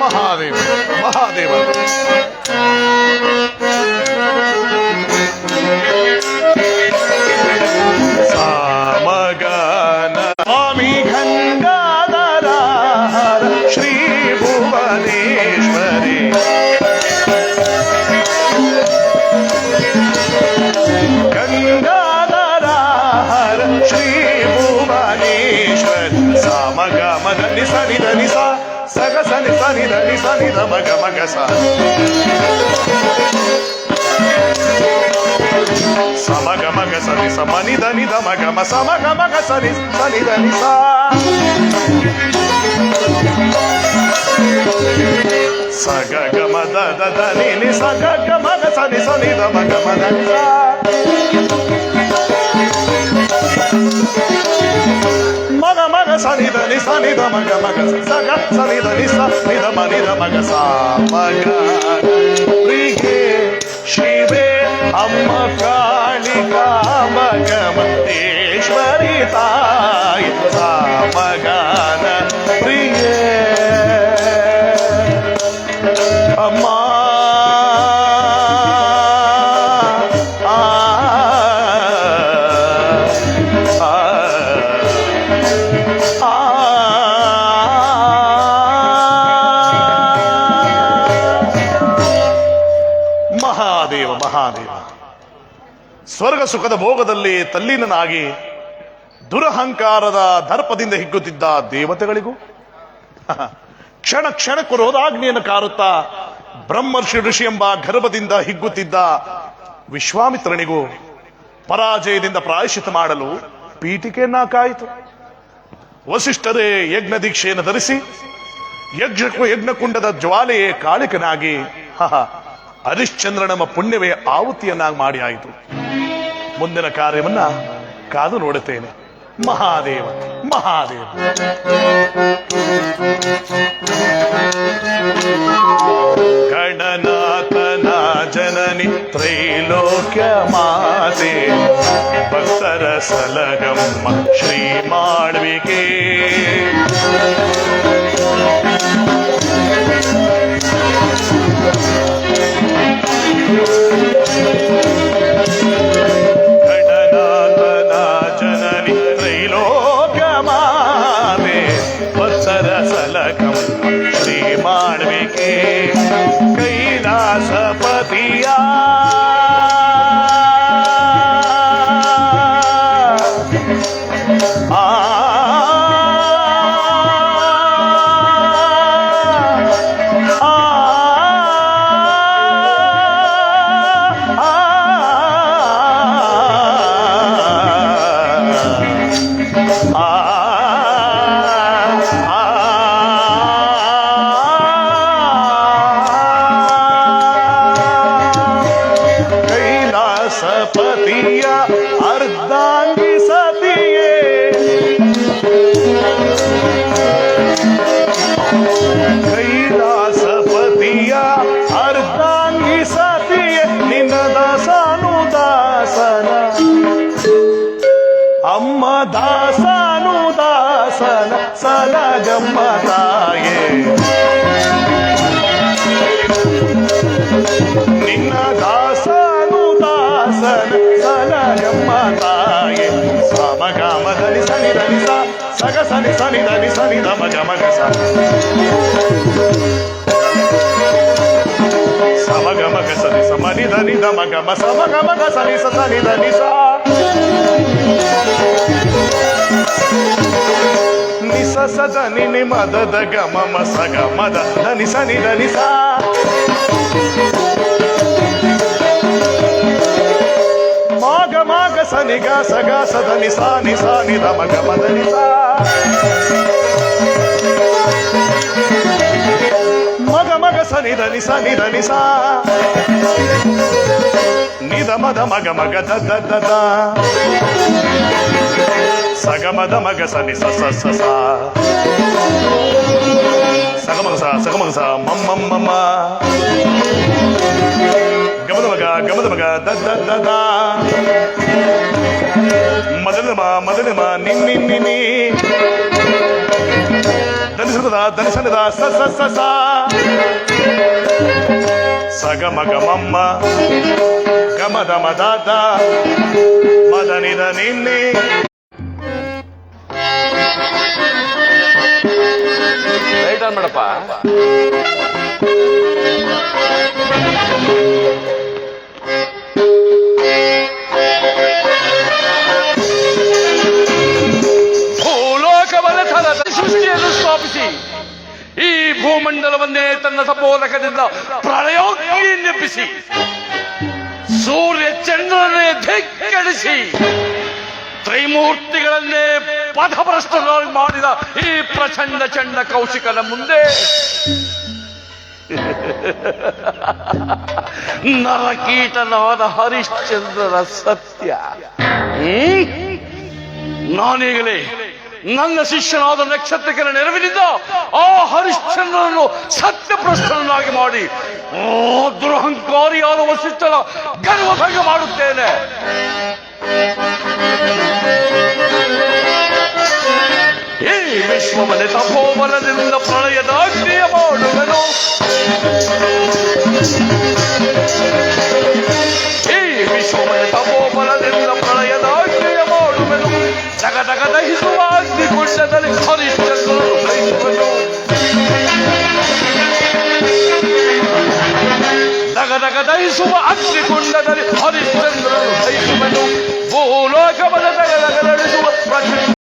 महादेव महादेव సగ సని సని దని సని మగ మగ సమగ మగ సని సమని దని ద మగ మ సమగ మగ సని సని దని సా. సగ గమ ద ద దని ని సగ గమ గ సని సని ద మగ మ దని సా. మగ మగ సని ద నిస నిద మగ మగ స గ స నిద నిస నిద మ నిద మగ స మగ ప్రియే శివే అమ్మ కాళికా మగ మహేశ్వరి తాయ ಮಹಾದೇವ ಮಹಾದೇವ. ಸ್ವರ್ಗ ಸುಖದ ಭೋಗದಲ್ಲಿ ತಲ್ಲೀನನಾಗಿ ದುರಹಂಕಾರದ ದರ್ಪದಿಂದ ಹಿಗ್ಗುತ್ತಿದ್ದ ದೇವತೆಗಳಿಗೂ, ಕ್ಷಣ ಕ್ಷಣ ರೋದಾಗ್ನಿಯನ್ನು ಕಾರುತ್ತಾ ಬ್ರಹ್ಮರ್ಷಿ ಋಷಿ ಎಂಬ ಗರ್ಭದಿಂದ ಹಿಗ್ಗುತ್ತಿದ್ದ ವಿಶ್ವಾಮಿತ್ರನಿಗೂ ಪರಾಜಯದಿಂದ ಪ್ರಾಯಶ್ಚಿತ ಮಾಡಲು ಪೀಠಿಕೆಯನ್ನ ಕಾಯಿತು. ವಸಿಷ್ಠರೇ ಯಜ್ಞ ದೀಕ್ಷೆಯನ್ನು ಧರಿಸಿ ಯಜ್ಞಕ್ಕೂ ಯಜ್ಞಕುಂಡದ ಜ್ವಾಲೆಯೇ ಕಾಳಿಕನಾಗಿ, ಹಹ ಹರಿಶ್ಚಂದ್ರನಮ್ಮ ಪುಣ್ಯವೇ ಆಹುತಿಯನ್ನಾಗಿ ಮಾಡಿ ಆಯಿತು. ಮುಂದಿನ ಕಾರ್ಯವನ್ನ ಕಾದು ನೋಡುತ್ತೇನೆ. ಮಹಾದೇವ ಮಹಾದೇವ. ಗಣನಾಥನ ಜನನಿ ತ್ರೈಲೋಕ್ಯ ಮಾತೆ ಭಕ್ತರ ಸಲಗಮ್ಮ ಶ್ರೀ ಮಾಳ್ವಿಕೆ. సల సల గమ్మ తాయే. నిన్న దాసను దాసన సల గమ్మ తాయే. సమ గమ దని సని దని సగ సని సని దని సని దమ గమ గస సమ గమ గస ని సమ ని దని దమ గమ సమ గమ గస ని ని స స ద ని ని మ ద ద గ మ మ స. గ మ ద ద ని స ని ద ని సా మాగ మాగ స ని గ స గ స ద ని సా ని సా ని ద మ గ మ ద ని సా. మగ మగ స ని ద ని స. ని ద ని సా ని ద మ ద మ గ మ గ ద ద ద ద. సగమద మగ సని స సగమగ సా సగమగ సా మమ్మమ్మ గమదమగ గమదమగ దద్ద మదనమ మదనమ నిన్ని నిన్ని దనిసదా దనిసనదా స స స సా సగమగమమ్మ. గమద మద మదనిద నిన్ని ಏನ್ ಮಾಡಪ್ಪ ಭೂಲೋಕವಲಸದ ಸೃಷ್ಟಿಯನ್ನು ಸ್ಥಾಪಿಸಿ ಈ ಭೂಮಂಡಲವನ್ನೇ ತನ್ನ ಸಬೋಲಕದಿಂದ ಪ್ರಳಯೋಗಿ ನೆಪ್ಪಿಸಿ ಸೂರ್ಯ ಚಂದ್ರನೇ ಧಿಕ್ಕಡಿಸಿ ತ್ರೈಮೂರ್ತಿಗಳನ್ನೇ ಪಥಭ್ರಷ್ಟರಾಗಿ ಮಾಡಿದ ಈ ಪ್ರಚಂಡ ಚಂಡ ಕೌಶಿಕನ ಮುಂದೆ ನರಕೀಟನಾದ ಹರಿಶ್ಚಂದ್ರರ ಸತ್ಯ? ನಾನೀಗಲೇ ನನ್ನ ಶಿಷ್ಯನಾದ ನಕ್ಷತ್ರಕ್ಕೆ ನೆರವಿನಿಂದ ಆ ಹರಿಶ್ಚಂದ್ರನನ್ನು ಸತ್ಯಭ್ರಷ್ಟನನ್ನಾಗಿ ಮಾಡಿ ದುರಹಂಕಾರಿಯಾದ ವಸಿಷ್ಠನ ಗರ್ವಭಂಗ ಮಾಡುತ್ತೇನೆ ಈ ವಿಶ್ವವನ್ನೇ ತಪೋಬಲದಿಂದ ಪ್ರಳಯದ ಅಗ್ನಿಯ ಮಾಡುವೆನು ಈ ವಿಶ್ವವನ್ನೇ ತಪೋಬಲದಿಂದ ಪ್ರಳಯದ ಅಗ್ನಿಯ ಮಾಡುವೆನು ಜಗದಗ ದಹಿಸುವ ಅಗ್ನಿಕುಂಡದಲ್ಲಿ ಹರಿಶ್ಚಂದ್ರನು ದಹಿಸುವೆನು ದಗದಗ ದಹಿಸುವ ಅಗ್ನಿಕುಂಡದಲ್ಲಿ ಹರಿಶ್ಚಂದ್ರನು